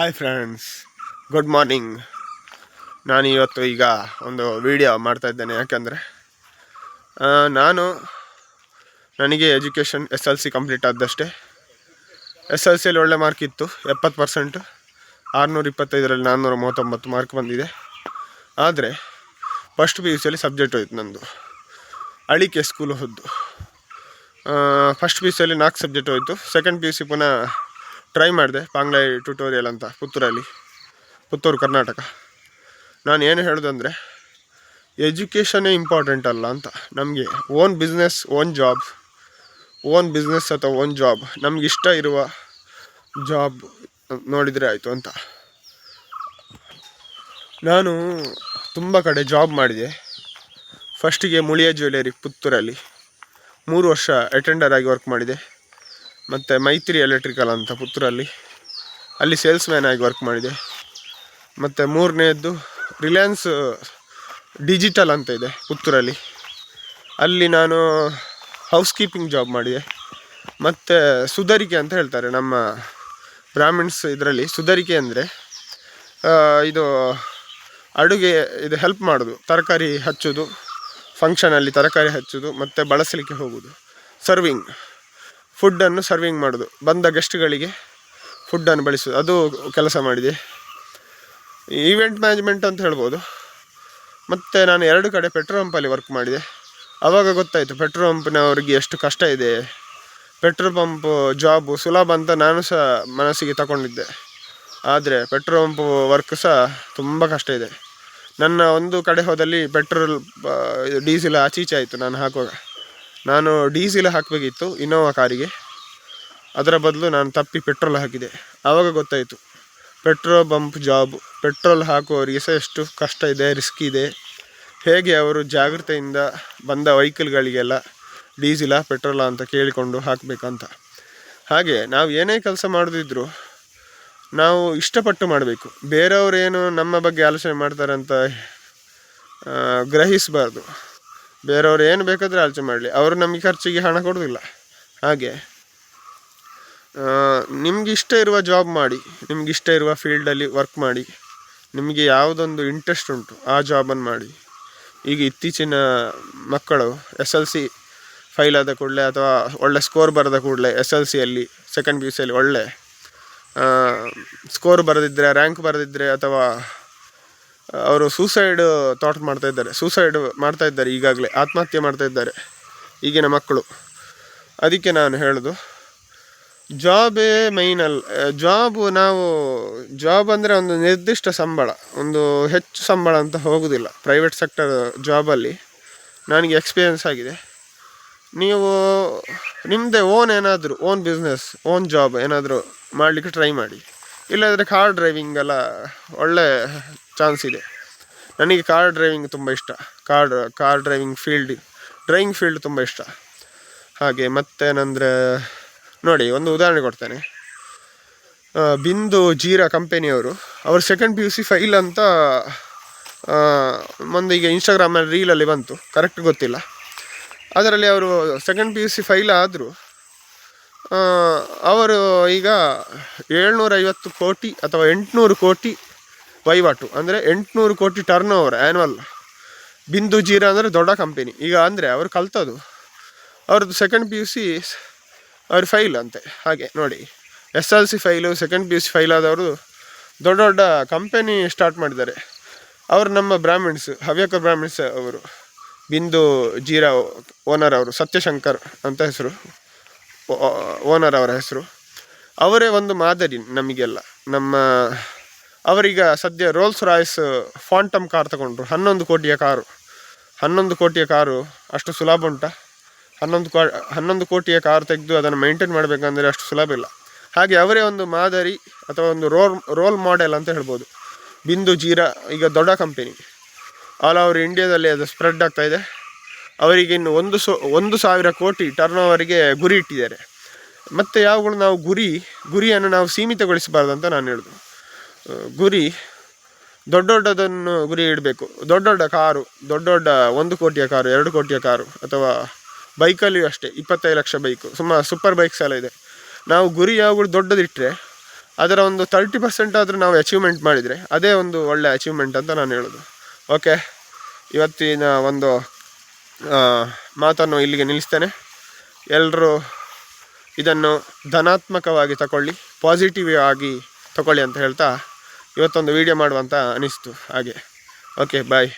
Hi friends good morning ನಾನು ಇವತ್ತು ಈಗ ಒಂದು ವಿಡಿಯೋ ಮಾಡ್ತಾ ಇದ್ದೇನೆ. ಯಾಕೆಂದರೆ ನಾನು ನನಗೆ education S L C complete ಆದಷ್ಟೇ. S L ಸಿಯಲ್ಲಿ ಒಳ್ಳೆ ಮಾರ್ಕ್ ಇತ್ತು. ಎಪ್ಪತ್ತು ಪರ್ಸೆಂಟು ಆರುನೂರ ಇಪ್ಪತ್ತೈದರಲ್ಲಿ ನಾನ್ನೂರ ಮೂವತ್ತೊಂಬತ್ತು ಮಾರ್ಕ್ ಬಂದಿದೆ. ಆದರೆ ಫಸ್ಟ್ ಪಿ ಯು ಸಿಯಲ್ಲಿ ಸಬ್ಜೆಕ್ಟ್ ಹೋಯ್ತು ನಂದು. ಅಳಿಕೆ ಸ್ಕೂಲ್ ಹೋದ್ದು. ಫಸ್ಟ್ ಪಿ ಯು ಸಿಯಲ್ಲಿ ನಾಲ್ಕು ಸಬ್ಜೆಕ್ಟ್ ಹೋಯಿತು. ಸೆಕೆಂಡ್ ಪಿ ಯು ಸಿ ಪುನಃ ಟ್ರೈ ಮಾಡಿದೆ, ಬಾಂಗ್ಲಾ ಟ್ಯೂಟೋರಿಯಲ್ ಅಂತ, ಪುತ್ತೂರಲ್ಲಿ. ಪುತ್ತೂರು, ಕರ್ನಾಟಕ. ನಾನು ಏನು ಹೇಳೋದಂದರೆ ಎಜುಕೇಷನೇ ಇಂಪಾರ್ಟೆಂಟ್ ಅಲ್ಲ ಅಂತ. ನಮಗೆ own business own job own business ಅಥವಾ ಓನ್ ಜಾಬ್ ನಮ್ಗೆ ಇಷ್ಟ ಇರುವ ಜಾಬ್ ನೋಡಿದರೆ ಆಯಿತು ಅಂತ. ನಾನು ತುಂಬ ಕಡೆ ಜಾಬ್ ಮಾಡಿದೆ. ಫಸ್ಟಿಗೆ ಮುಳಿಯ ಜ್ಯುವೆಲರಿ ಪುತ್ತೂರಲ್ಲಿ. ಮೂರು ವರ್ಷ ಅಟೆಂಡರ್ ಆಗಿ ವರ್ಕ್ ಮಾಡಿದೆ. ಮತ್ತು ಮೈತ್ರಿ ಎಲೆಕ್ಟ್ರಿಕಲ್ ಅಂತ ಪುತ್ತೂರಲ್ಲಿ. ಅಲ್ಲಿ ಸೇಲ್ಸ್ ಮ್ಯಾನ್ ಆಗಿ ವರ್ಕ್ ಮಾಡಿದೆ. ಮತ್ತು ಮೂರನೇದ್ದು ರಿಲಯನ್ಸ್ ಡಿಜಿಟಲ್ ಅಂತ ಇದೆ ಪುತ್ತೂರಲ್ಲಿ. ಅಲ್ಲಿ ನಾನು ಹೌಸ್ ಕೀಪಿಂಗ್ ಜಾಬ್ ಮಾಡಿದೆ. ಮತ್ತು ಸುಧಾರಿಕೆ ಅಂತ ಹೇಳ್ತಾರೆ ನಮ್ಮ ಬ್ರಾಹ್ಮಿಣ್ಸ್ ಇದರಲ್ಲಿ. ಸುಧಾರಿಕೆ ಅಂದರೆ ಇದು ಅಡುಗೆ, ಇದು ಹೆಲ್ಪ್ ಮಾಡೋದು, ತರಕಾರಿ ಹಚ್ಚೋದು ಫಂಕ್ಷನಲ್ಲಿ ತರಕಾರಿ ಹಚ್ಚೋದು, ಮತ್ತು ಬಳಸಲಿಕ್ಕೆ ಹೋಗೋದು. ಸರ್ವಿಂಗ್ ಫುಡ್ಡನ್ನು ಸರ್ವಿಂಗ್ ಮಾಡೋದು. ಬಂದ ಗೆಸ್ಟ್ಗಳಿಗೆ ಫುಡ್ಡನ್ನು ಬಳಸೋದು. ಅದು ಕೆಲಸ ಮಾಡಿದೆ. ಈವೆಂಟ್ ಮ್ಯಾನೇಜ್ಮೆಂಟ್ ಅಂತ ಹೇಳ್ಬೋದು. ಮತ್ತು ನಾನು ಎರಡು ಕಡೆ ಪೆಟ್ರೋಲ್ ಪಂಪಲ್ಲಿ ವರ್ಕ್ ಮಾಡಿದೆ. ಆವಾಗ ಗೊತ್ತಾಯಿತು ಪೆಟ್ರೋಲ್ ಪಂಪ್ನವ್ರಿಗೆ ಎಷ್ಟು ಕಷ್ಟ ಇದೆ. ಪೆಟ್ರೋಲ್ ಪಂಪ್ ಜಾಬು ಸುಲಭ ಅಂತ ನಾನು ಸಹ ಮನಸ್ಸಿಗೆ ತಗೊಂಡಿದ್ದೆ. ಆದರೆ ಪೆಟ್ರೋಲ್ ಪಂಪ್ ವರ್ಕ್ ಸಹ ತುಂಬ ಕಷ್ಟ ಇದೆ. ನನ್ನ ಒಂದು ಕಡೆ ಹೋದಲ್ಲಿ ಪೆಟ್ರೋಲ್ ಡೀಸೆಲ್ ಆಚೀಚೆ ಆಯಿತು ನಾನು ಹಾಕುವಾಗ. ನಾನು ಡೀಸೆಲ್ ಹಾಕಬೇಕಿತ್ತು ಇನೋವಾ ಕಾರಿಗೆ. ಅದರ ಬದಲು ನಾನು ತಪ್ಪಿ ಪೆಟ್ರೋಲ್ ಹಾಕಿದೆ. ಆವಾಗ ಗೊತ್ತಾಯಿತು. ಪೆಟ್ರೋಲ್ ಬಂಪ್ ಜಾಬ್ ಪೆಟ್ರೋಲ್ ಹಾಕುವವರಿಗೆ ಸಹ ಎಷ್ಟು ಕಷ್ಟ ಇದೆ ರಿಸ್ಕ್ ಇದೆ. ಹೇಗೆ ಅವರು ಜಾಗ್ರತೆಯಿಂದ ಬಂದ ವೆಹಿಕಲ್ಗಳಿಗೆಲ್ಲ ಡೀಸಿಲ ಪೆಟ್ರೋಲ ಅಂತ ಕೇಳಿಕೊಂಡು ಹಾಕಬೇಕಂತ. ಹಾಗೆ ನಾವು ಏನೇ ಕೆಲಸ ಮಾಡೋದಿದ್ರು ನಾವು ಇಷ್ಟಪಟ್ಟು ಮಾಡಬೇಕು. ಬೇರೆಯವರೇನು ನಮ್ಮ ಬಗ್ಗೆ ಆಲೋಚನೆ ಮಾಡ್ತಾರೆ ಅಂತ ಗ್ರಹಿಸಬಾರ್ದು. ಬೇರೆಯವ್ರು ಏನು ಬೇಕಾದರೆ ಆಲೋಚನೆ ಮಾಡಲಿ. ಅವರು ನಮಗೆ ಖರ್ಚಿಗೆ ಹಣ ಕೊಡೋದಿಲ್ಲ. ಹಾಗೆ. ನಿಮ್ಗೆ ಇಷ್ಟ ಇರುವ ಜಾಬ್ ಮಾಡಿ, ನಿಮ್ಗೆ ಇಷ್ಟ ಇರುವ ಫೀಲ್ಡಲ್ಲಿ ವರ್ಕ್ ಮಾಡಿ, ನಿಮಗೆ ಯಾವುದೊಂದು ಇಂಟ್ರೆಸ್ಟ್ ಉಂಟು, ಆ ಜಾಬನ್ನು ಮಾಡಿ. ಈಗ ಇತ್ತೀಚಿನ ಮಕ್ಕಳು ಎಸ್ ಎಲ್ ಸಿ ಫೈಲ್ ಆದ ಕೂಡಲೇ ಅಥವಾ ಒಳ್ಳೆ ಸ್ಕೋರ್ ಬರೆದ ಕೂಡಲೇ ಎಸ್ ಎಲ್ ಸಿಯಲ್ಲಿ ಸೆಕೆಂಡ್ ಪಿ ಯು ಸಿಯಲ್ಲಿ ಒಳ್ಳೆ ಸ್ಕೋರ್ ಬರೆದಿದ್ದರೆ ರ್ಯಾಂಕ್ ಬರೆದಿದ್ದರೆ ಅಥವಾ ಅವರು ಸೂಸೈಡ್ ಥಾಟ್ ಮಾಡ್ತಾ ಇದ್ದಾರೆ. ಸೂಸೈಡ್ ಮಾಡ್ತಾ ಇದ್ದಾರೆ ಈಗಾಗಲೇ. ಆತ್ಮಹತ್ಯೆ ಮಾಡ್ತಾ ಇದ್ದಾರೆ ಈಗಿನ ಮಕ್ಕಳು. ಅದಕ್ಕೆ ನಾನು ಹೇಳೋದು ಜಾಬೇ ಮೈನ್ ಅಲ್ಲ ಜಾಬು ನಾವು ಜಾಬ್ ಅಂದರೆ ಒಂದು ನಿರ್ದಿಷ್ಟ ಸಂಬಳ, ಒಂದು ಹೆಚ್ಚು ಸಂಬಳ ಅಂತ ಹೋಗೋದಿಲ್ಲ. ಪ್ರೈವೇಟ್ ಸೆಕ್ಟರ್ ಜಾಬಲ್ಲಿ ನನಗೆ ಎಕ್ಸ್ಪೀರಿಯನ್ಸ್ ಆಗಿದೆ. ನೀವು ನಿಮ್ಮದೇ ಓನ್ ಏನಾದರೂ ಓನ್ ಬಿಸ್ನೆಸ್ ಓನ್ ಜಾಬ್ ಏನಾದರೂ ಮಾಡಲಿಕ್ಕೆ ಟ್ರೈ ಮಾಡಿ. ಇಲ್ಲಾಂದರೆ ಕಾರ್ ಡ್ರೈವಿಂಗ್ ಎಲ್ಲ ಒಳ್ಳೆ ಚಾನ್ಸ್ ಇದೆ. ನನಗೆ ಕಾರ್ ಡ್ರೈವಿಂಗ್ ತುಂಬ ಇಷ್ಟ. Car car driving field driving field ತುಂಬ ಇಷ್ಟ. ಹಾಗೆ ಮತ್ತೇನಂದರೆ ನೋಡಿ ಒಂದು ಉದಾಹರಣೆ ಕೊಡ್ತೇನೆ. ಬಿಂದು ಜೀರಾ ಕಂಪೆನಿಯವರು, ಅವರು second P U C fail ಅಂತ ಒಂದು ಈಗ ಇನ್ಸ್ಟಾಗ್ರಾಮಲ್ಲಿ ರೀಲಲ್ಲಿ ಬಂತು. ಕರೆಕ್ಟ್ ಗೊತ್ತಿಲ್ಲ. ಅದರಲ್ಲಿ ಅವರು second P U C fail ಆದರೂ ಅವರು ಈಗ ಏಳ್ನೂರೈವತ್ತು ಕೋಟಿ ಅಥವಾ ಎಂಟುನೂರು ಕೋಟಿ ವಹಿವಾಟು ಅಂದರೆ ಎಂಟುನೂರು ಕೋಟಿ ಟರ್ನ್ ಓವರ್ ಆ್ಯನ್ವಲ್ ಬಿಂದು ಜೀರಾ ಅಂದರೆ ದೊಡ್ಡ ಕಂಪೆನಿ ಈಗ ಅಂದರೆ ಅವರು ಕಲ್ತದು ಅವ್ರದ್ದು ಸೆಕೆಂಡ್ ಪಿ ಯು ಸಿ ಅವ್ರ ಫೈಲ್ ಅಂತೆ. ಹಾಗೆ ನೋಡಿ. S L C fail second P U C fail ಆದವರು ದೊಡ್ಡ ದೊಡ್ಡ ಕಂಪೆನಿ ಸ್ಟಾರ್ಟ್ ಮಾಡಿದ್ದಾರೆ. ಅವರು ನಮ್ಮ ಬ್ರಾಹ್ಮಿಣ್ಸ್, ಹವ್ಯಕ ಬ್ರಾಹ್ಮಿಣ್ಸ್ ಅವರು. ಬಿಂದು ಜೀರಾ ಓನರ್ ಅವರು, ಸತ್ಯಶಂಕರ್ ಅಂತ ಹೆಸರು. ಓನರ್ ಅವರ ಹೆಸರು. ಅವರೇ ಒಂದು ಮಾದರಿ ನಮಗೆಲ್ಲ. ನಮ್ಮ ಅವರೀಗ ಸದ್ಯ ರೋಲ್ಸ್ ರಾಯ್ಸ್ ಫಾಂಟಮ್ ಕಾರ್ ತಗೊಂಡ್ರು. ಹನ್ನೊಂದು ಕೋಟಿಯ ಕಾರು. ಹನ್ನೊಂದು ಕೋಟಿಯ ಕಾರು ಅಷ್ಟು ಸುಲಭ ಉಂಟಾ. ಹನ್ನೊಂದು ಕೋ, ಹನ್ನೊಂದು ಕೋಟಿಯ ಕಾರು ತೆಗೆದು ಅದನ್ನು ಮೇಂಟೈನ್ ಮಾಡಬೇಕಂದ್ರೆ ಅಷ್ಟು ಸುಲಭ ಇಲ್ಲ. ಹಾಗೆ ಅವರೇ ಒಂದು ಮಾದರಿ ಅಥವಾ ಒಂದು ರೋಲ್ ರೋಲ್ ಮಾಡೆಲ್ ಅಂತ ಹೇಳ್ಬೋದು. ಬಿಂದು ಜೀರಾ, ಈಗ ದೊಡ್ಡ ಕಂಪೆನಿ ಆಲ್ ಓವರ್ ಇಂಡಿಯಾದಲ್ಲಿ ಅದು ಸ್ಪ್ರೆಡ್ ಆಗ್ತಾ ಇದೆ. ಅವರಿಗೆ ಇನ್ನು ಒಂದು ಸೊ, ಒಂದು ಸಾವಿರ ಕೋಟಿ ಟರ್ನ್ ಓವರಿಗೆ ಗುರಿ ಇಟ್ಟಿದ್ದಾರೆ. ಮತ್ತು ಯಾವಾಗಲೂ ನಾವು ಗುರಿ, ಗುರಿಯನ್ನು ನಾವು ಸೀಮಿತಗೊಳಿಸಬಾರ್ದು ಅಂತ ನಾನು ಹೇಳೋದು ಗುರಿ, ದೊಡ್ಡ ದೊಡ್ಡದನ್ನು ಗುರಿ ಇಡಬೇಕು. ದೊಡ್ಡ ದೊಡ್ಡ ಕಾರು, ದೊಡ್ಡ ದೊಡ್ಡ ಒಂದು ಕೋಟಿಯ ಕಾರು, ಎರಡು ಕೋಟಿಯ ಕಾರು, ಅಥವಾ ಬೈಕಲ್ಲಿಯೂ ಅಷ್ಟೇ, ಇಪ್ಪತ್ತೈದು ಲಕ್ಷ ಬೈಕು ಸುಮ್ಮ ಸೂಪರ್ ಬೈಕ್ಸ್ ಎಲ್ಲ ಇದೆ. ನಾವು ಗುರಿ ಯಾವಾಗಲೂ ದೊಡ್ಡದಿಟ್ಟರೆ ಅದರ ಒಂದು ತರ್ಟಿ ಪರ್ಸೆಂಟ್ ಆದರೂ ನಾವು ಅಚೀವ್ಮೆಂಟ್ ಮಾಡಿದರೆ, ಅದೇ ಒಂದು ಒಳ್ಳೆ ಅಚೀವ್ಮೆಂಟ್ ಅಂತ ನಾನು ಹೇಳೋದು. ಓಕೆ ಇವತ್ತಿನ ಒಂದು ಮಾತನ್ನು ಇಲ್ಲಿಗೆ ನಿಲ್ಲಿಸ್ತೇನೆ. ಎಲ್ಲರೂ ಇದನ್ನು ಧನಾತ್ಮಕವಾಗಿ ತಗೊಳ್ಳಿ ಪಾಸಿಟಿವ್ ಆಗಿ ತಗೊಳ್ಳಿ ಅಂತ ಹೇಳ್ತಾ ಇವತ್ತೊಂದು ವಿಡಿಯೋ ಮಾಡುವಂತ ಅನಿಸ್ತು ಹಾಗೆ. Okay bye